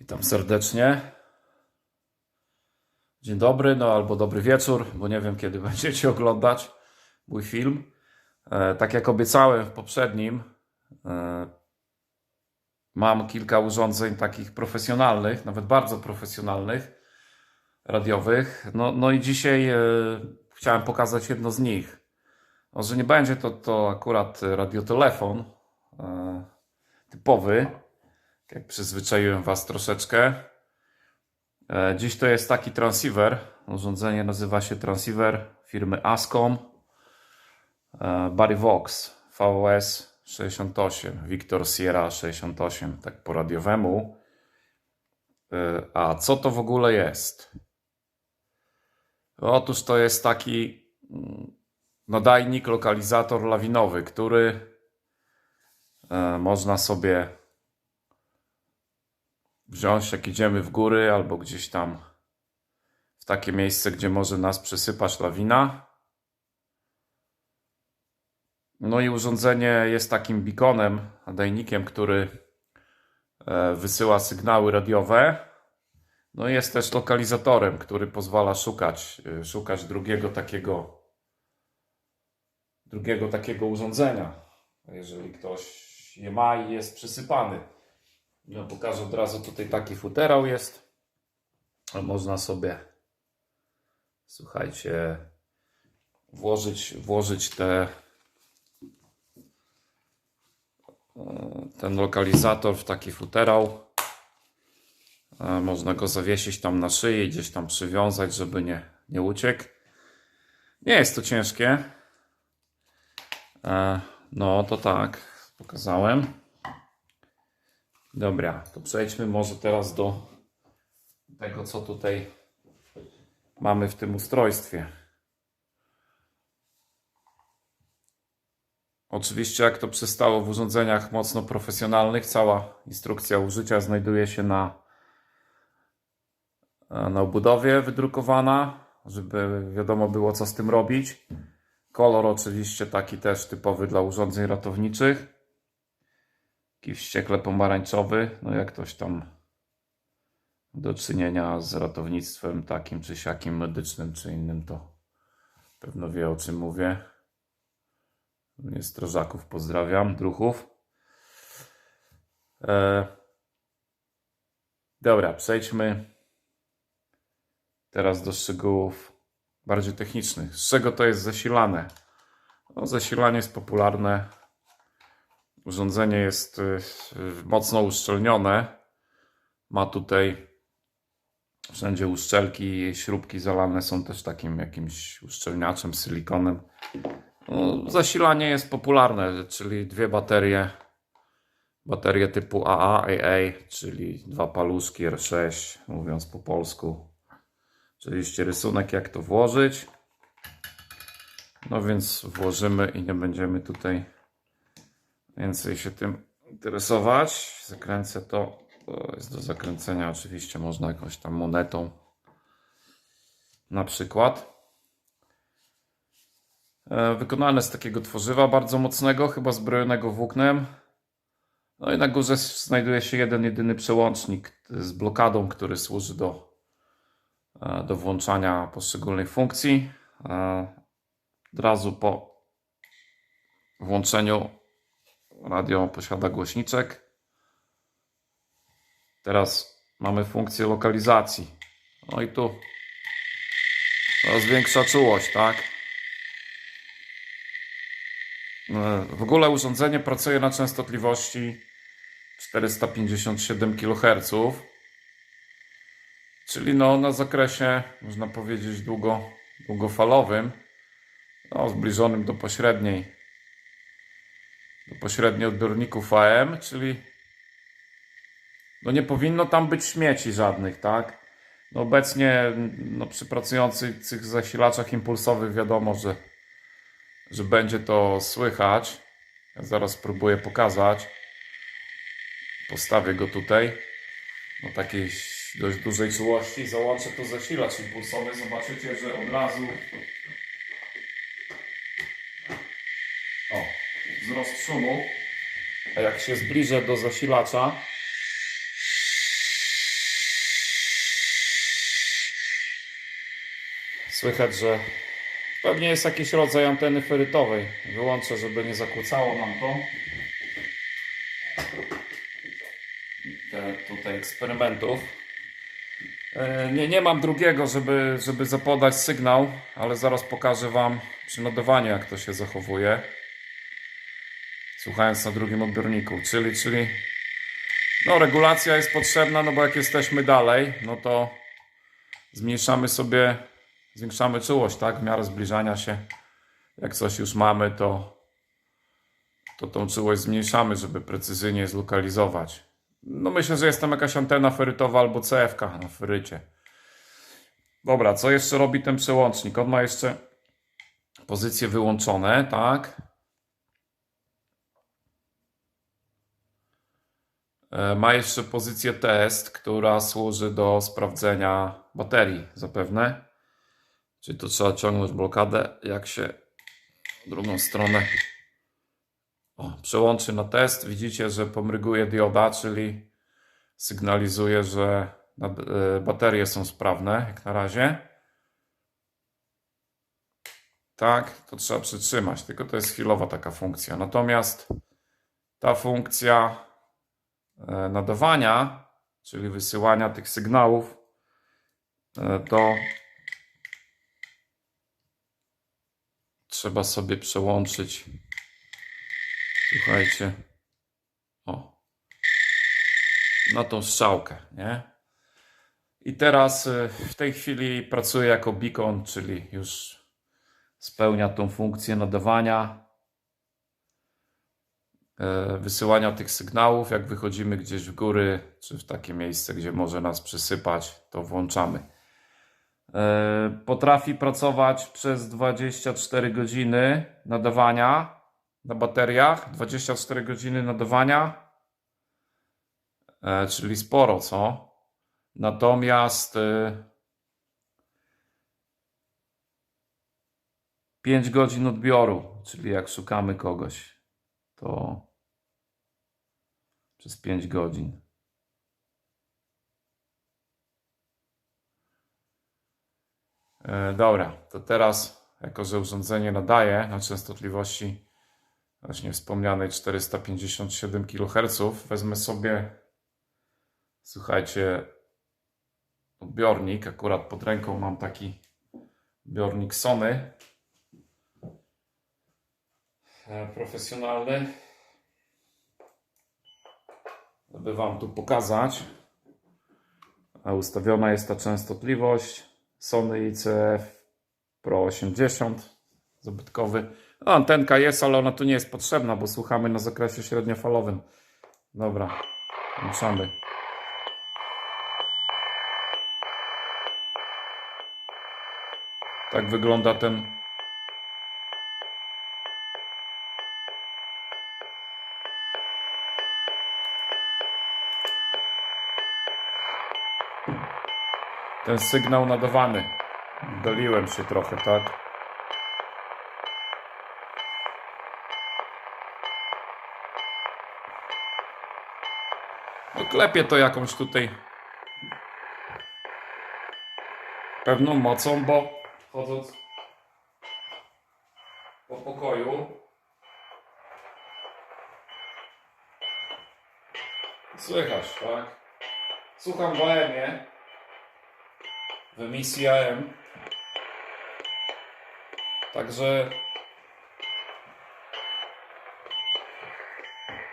Witam serdecznie. Dzień dobry, no albo dobry wieczór, bo nie wiem kiedy będziecie oglądać mój film. E, tak jak obiecałem w poprzednim, e, mam kilka urządzeń takich profesjonalnych, nawet bardzo profesjonalnych, radiowych. No, no i dzisiaj e, chciałem pokazać jedno z nich. Może nie będzie to, to akurat radiotelefon typowy, jak przyzwyczaiłem Was troszeczkę. E, Dziś to jest taki transceiver. Urządzenie nazywa się transceiver firmy Ascom e, Barry Vox VOS 68 Victor Sierra 68 tak po radiowemu. E, A co to w ogóle jest? Otóż to jest taki mm, nadajnik, lokalizator lawinowy, który e, można sobie wziąć, jak idziemy w góry albo gdzieś tam w takie miejsce, gdzie może nas przysypać lawina. No i urządzenie jest takim beaconem, nadajnikiem, który e, wysyła sygnały radiowe. No i jest też lokalizatorem, który pozwala szukać, e, szukać drugiego takiego drugiego takiego urządzenia. Jeżeli ktoś je ma i jest przysypany. No, pokażę od razu tutaj taki futerał jest. Można sobie, słuchajcie, włożyć, włożyć te, e, ten lokalizator w taki futerał. E, Można go zawiesić tam na szyi, gdzieś tam przywiązać, żeby nie, nie uciekł. Nie jest to ciężkie. E, No to tak, pokazałem. Dobra, to przejdźmy może teraz do tego, co tutaj mamy w tym ustrojstwie. Oczywiście, jak to przystało w urządzeniach mocno profesjonalnych, cała instrukcja użycia znajduje się na, na obudowie wydrukowana, żeby wiadomo było, co z tym robić. Kolor oczywiście taki też typowy dla urządzeń ratowniczych taki wściekle pomarańczowy, no jak ktoś tam do czynienia z ratownictwem takim czy siakim medycznym czy innym, to pewno wie o czym mówię. Mnie strażaków pozdrawiam, druchów. E... Dobra, przejdźmy teraz do szczegółów bardziej technicznych. Z czego to jest zasilane? No, zasilanie jest popularne Urządzenie jest y, mocno uszczelnione. Ma tutaj wszędzie uszczelki, śrubki zalane są też takim jakimś uszczelniaczem, silikonem. No, zasilanie jest popularne, czyli dwie baterie. Baterie typu AA, AA, czyli dwa paluszki R6, mówiąc po polsku. Oczywiście rysunek, jak to włożyć. No więc włożymy i nie będziemy tutaj więcej się tym interesować. Zakręcę to. To jest do zakręcenia. Oczywiście można jakąś tam monetą. Na przykład. E, Wykonane z takiego tworzywa bardzo mocnego, chyba zbrojonego włóknem. No i na górze znajduje się jeden jedyny przełącznik z blokadą, który służy do, e, do włączania poszczególnych funkcji. E, Od razu po włączeniu Radio posiada głośniczek. Teraz mamy funkcję lokalizacji. No i tu zwiększa czułość, tak? E, W ogóle urządzenie pracuje na częstotliwości 457 kHz, czyli no na zakresie, można powiedzieć, długo, długofalowym, no, zbliżonym do pośredniej pośrednio odbiorników AM, czyli no nie powinno tam być śmieci żadnych, tak? No obecnie no przy pracujących zasilaczach impulsowych wiadomo, że, że będzie to słychać. Ja zaraz spróbuję pokazać. Postawię go tutaj do takiej dość dużej czułości. Załączę tu zasilacz impulsowy. Zobaczycie, że od razu wolność szumu, a jak się zbliżę do zasilacza, słychać, że pewnie jest jakiś rodzaj anteny ferytowej. Wyłączę, żeby nie zakłócało nam to. Te tutaj eksperymentów. E, nie, nie mam drugiego, żeby, żeby zapodać sygnał, ale zaraz pokażę Wam przy jak to się zachowuje. Słuchając na drugim odbiorniku. Czyli, czyli no, regulacja jest potrzebna, no bo jak jesteśmy dalej, no to zmniejszamy sobie, zwiększamy czułość, tak? W miarę zbliżania się. Jak coś już mamy, to, to tą czułość zmniejszamy, żeby precyzyjnie zlokalizować. No myślę, że jest tam jakaś antena ferytowa albo CFK na ferycie. Dobra, co jeszcze robi ten przełącznik? On ma jeszcze pozycje wyłączone, tak? Ma jeszcze pozycję test, która służy do sprawdzenia baterii zapewne. Czyli tu trzeba ciągnąć blokadę, jak się drugą stronę o, przełączy na test. Widzicie, że pomryguje dioda, czyli sygnalizuje, że e, baterie są sprawne jak na razie. Tak, to trzeba przytrzymać, tylko to jest chwilowa taka funkcja. Natomiast ta funkcja e, nadawania, czyli wysyłania tych sygnałów, e, to trzeba sobie przełączyć. Słuchajcie. O. Na tą strzałkę, nie? I teraz e, w tej chwili pracuję jako beacon, czyli już spełnia tą funkcję nadawania e, wysyłania tych sygnałów. Jak wychodzimy gdzieś w góry, czy w takie miejsce, gdzie może nas przysypać, to włączamy. E, Potrafi pracować przez 24 godziny nadawania na bateriach. 24 godziny nadawania, e, czyli sporo, co? Natomiast e, 5 godzin odbioru, czyli jak szukamy kogoś, to przez 5 godzin. E, dobra, to teraz, jako że urządzenie nadaje na częstotliwości właśnie wspomnianej 457 kHz, wezmę sobie, słuchajcie, odbiornik. Akurat pod ręką mam taki odbiornik Sony e, profesjonalny. Żeby Wam tu pokazać. Ustawiona jest ta częstotliwość Sony ICF Pro 80 zabytkowy. No, antenka jest, ale ona tu nie jest potrzebna, bo słuchamy na zakresie średniofalowym. Dobra, włączamy. Tak wygląda ten ten sygnał nadawany. Doliłem się trochę, tak? No klepię to jakąś tutaj pewną mocą, bo chodząc po pokoju słychać, tak? Słucham w AM-ie w emisji AM. Także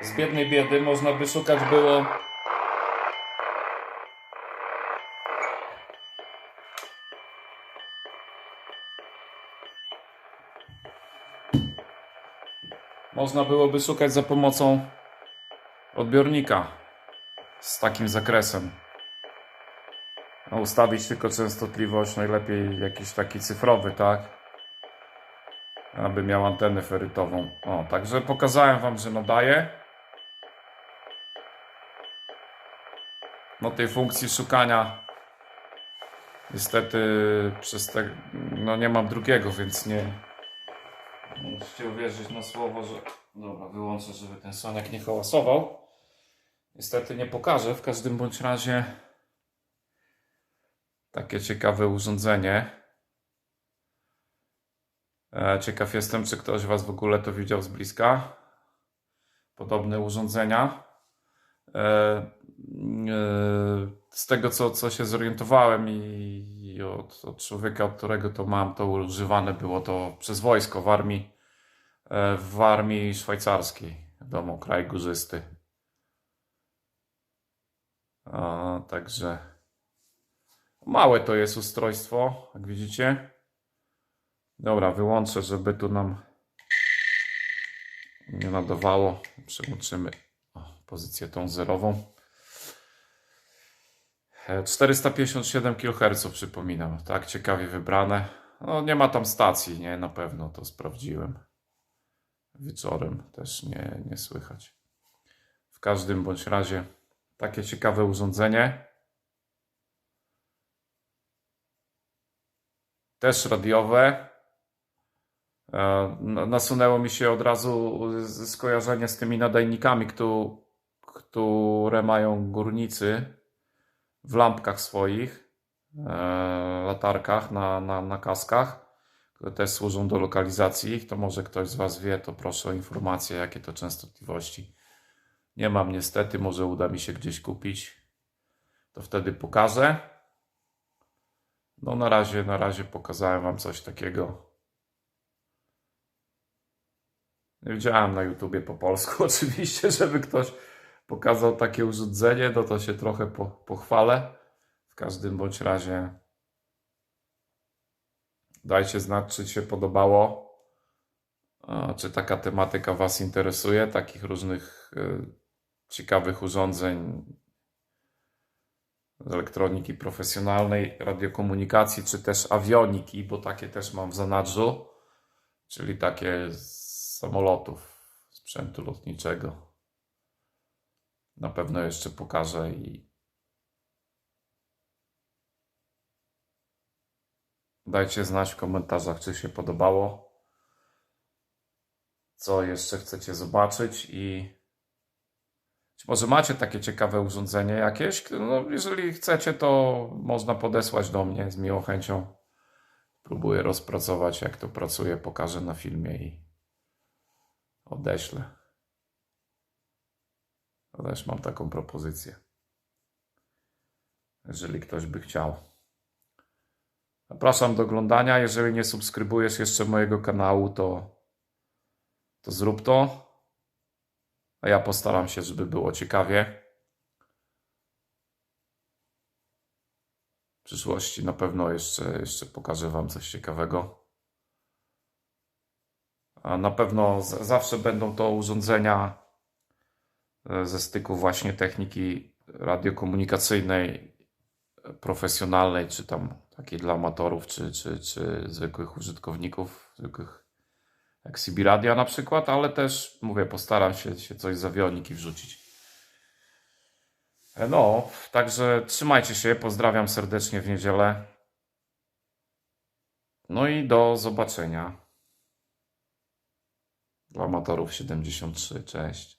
z biednej biedy można by szukać było można byłoby szukać za pomocą odbiornika z takim zakresem. Ustawić tylko częstotliwość, najlepiej jakiś taki cyfrowy, tak? Aby miał antenę ferytową. O, także pokazałem Wam, że nadaje. No tej funkcji szukania niestety przez te, no nie mam drugiego, więc nie musicie uwierzyć na słowo, że dobra, wyłączę, żeby ten soniak nie hałasował. Niestety nie pokażę, w każdym bądź razie takie ciekawe urządzenie. E, Ciekaw jestem, czy ktoś Was w ogóle to widział z bliska. Podobne urządzenia. E, e, Z tego, co, co się zorientowałem i od, od człowieka, od którego to mam, to używane było to przez wojsko w armii, w armii szwajcarskiej. Wiadomo, kraj górzysty. A, także małe to jest ustrojstwo, jak widzicie. Dobra, wyłączę, żeby tu nam nie nadawało. Przełączymy pozycję tą zerową. E, 457 kHz przypominam, tak ciekawie wybrane. No nie ma tam stacji, nie, na pewno to sprawdziłem. Wieczorem też nie, nie słychać. W każdym bądź razie takie ciekawe urządzenie. Też radiowe. E, n- Nasunęło mi się od razu skojarzenie z tymi nadajnikami, któ- które mają górnicy w lampkach swoich, e, latarkach na, na, na kaskach, które też służą do lokalizacji ich. To może ktoś z Was wie, to proszę o informację, jakie to częstotliwości. Nie mam niestety, może uda mi się gdzieś kupić. To wtedy pokażę. No na razie, na razie pokazałem Wam coś takiego. Nie widziałem na YouTubie po polsku oczywiście, żeby ktoś pokazał takie urządzenie, no to się trochę po, pochwalę. W każdym bądź razie dajcie znać, czy się podobało, czy taka tematyka Was interesuje, takich różnych y, ciekawych urządzeń elektroniki profesjonalnej, radiokomunikacji, czy też awioniki, bo takie też mam w zanadrzu, czyli takie z samolotów, sprzętu lotniczego. Na pewno jeszcze pokażę i dajcie znać w komentarzach, czy się podobało. Co jeszcze chcecie zobaczyć i czy może macie takie ciekawe urządzenie jakieś? No, jeżeli chcecie, to można podesłać do mnie z miłą chęcią. Próbuję rozpracować, jak to pracuje, pokażę na filmie i odeślę. To też mam taką propozycję. Jeżeli ktoś by chciał. Zapraszam do oglądania. Jeżeli nie subskrybujesz jeszcze mojego kanału, to, to zrób to. A ja postaram się, żeby było ciekawie. W przyszłości na pewno jeszcze, jeszcze pokażę Wam coś ciekawego. A na pewno z- zawsze będą to urządzenia e, ze styku właśnie techniki radiokomunikacyjnej, profesjonalnej, czy tam takiej dla amatorów, czy, czy, czy zwykłych użytkowników, zwykłych jak CB Radia na przykład, ale też mówię, postaram się, się coś z awioniki wrzucić. E, No, także trzymajcie się, pozdrawiam serdecznie w niedzielę. No i do zobaczenia. Dla amatorów 73, cześć.